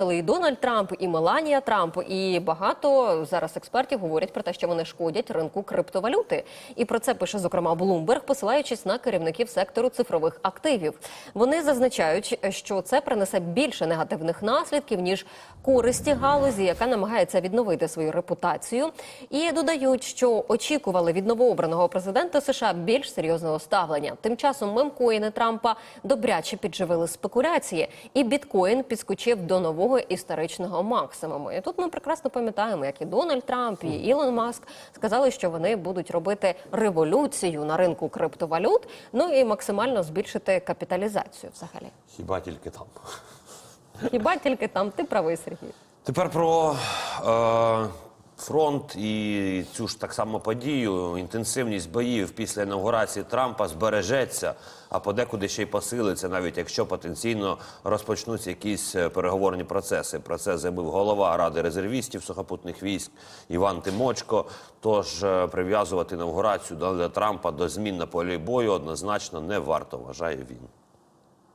І Дональд Трамп, і Меланія Трамп, і багато зараз експертів говорять про те, що вони шкодять ринку криптовалюти. І про це пише зокрема Bloomberg, посилаючись на керівників сектору цифрових активів. Вони зазначають, що це принесе більше негативних наслідків ніж користі галузі, яка намагається відновити свою репутацію. І додають, що очікували від новообраного президента США більш серйозного ставлення. Тим часом мемкоїни Трампа добряче підживили спекуляції, і біткоін підскочив до нового історичного максимуму. І тут ми прекрасно пам'ятаємо, як і Дональд Трамп, і Ілон Маск сказали, що вони будуть робити революцію на ринку криптовалют, ну і максимально збільшити капіталізацію. Взагалі, Хіба тільки там. хіба тільки там ти правий, Сергій? Тепер про е, фронт і цю ж так само подію. Інтенсивність боїв після інаугурації Трампа збережеться, а подекуди ще й посилиться, навіть якщо потенційно розпочнуться якісь е, переговорні процеси. Про це заявив голова ради резервістів сухопутних військ Іван Тимочко. Тож е, прив'язувати інаугурацію Дональда Трампа до змін на полі бою однозначно не варто, вважає він.